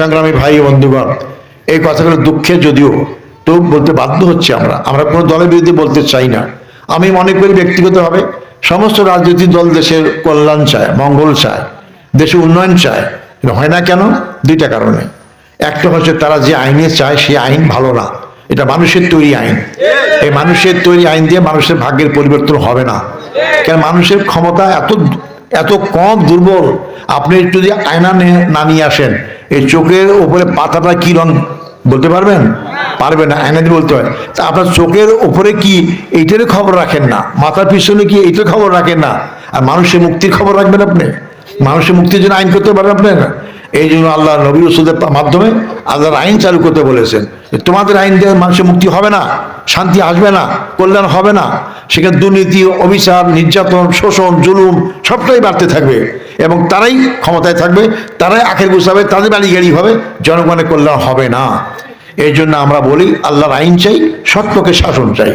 সংগ্রামী ভাই বন্ধুগণ, এই কথাগুলো দুঃখে যদিও তো বলতে বাধ্য হচ্ছে আমরা। আমরা কোনো দলের বিরুদ্ধে বলতে চাই না। আমি মনে করি ব্যক্তিগতভাবে সমস্ত রাজনৈতিক দল দেশের কল্যাণ চায়, মঙ্গল চায়, দেশে উন্নয়ন চায়। হয় না কেন? দুইটা কারণে। একটা হচ্ছে তারা যে আইনে চায় সেই আইন ভালো না। এটা মানুষের তৈরি আইন। এই মানুষের তৈরি আইন দিয়ে মানুষের ভাগ্যের পরিবর্তন হবে না। কেন? মানুষের ক্ষমতা এত এত কম দুর্বল। আপনি যদি আয়না না নিয়ে আসেন এই চোখের উপরে পাতাটা কি রং বলতে পারবেন? পারবে না, এনে বলতে হয়। তা আপনার চোখের উপরে কি এইটারই খবর রাখেন না? মাথার পিছনে কি এইটার খবর রাখেন না? আর মানুষের মুক্তির খবর রাখবেন আপনি? মানুষের মুক্তির জন্য আইন করতে পারেন আপনি না এই জন্য আল্লাহ নবী রসুলের মাধ্যমে আল্লাহর আইন চালু করতে বলেছেন তোমাদের আইন দিয়ে মানুষের মুক্তি হবে না, শান্তি আসবে না, কল্যাণ হবে না। সেখানে দুর্নীতি, অবিচার, নির্যাতন, শোষণ, জুলুম সবটাই বাড়তে থাকবে এবং তারাই ক্ষমতায় থাকবে, তারাই আখের গুছাবে তাদের বাড়ি গাড়ি হবে, জনগণের কল্যাণ হবে না। এই জন্য আমরা বলি, আল্লাহর আইন চাই, সত্যকে শাসন চাই।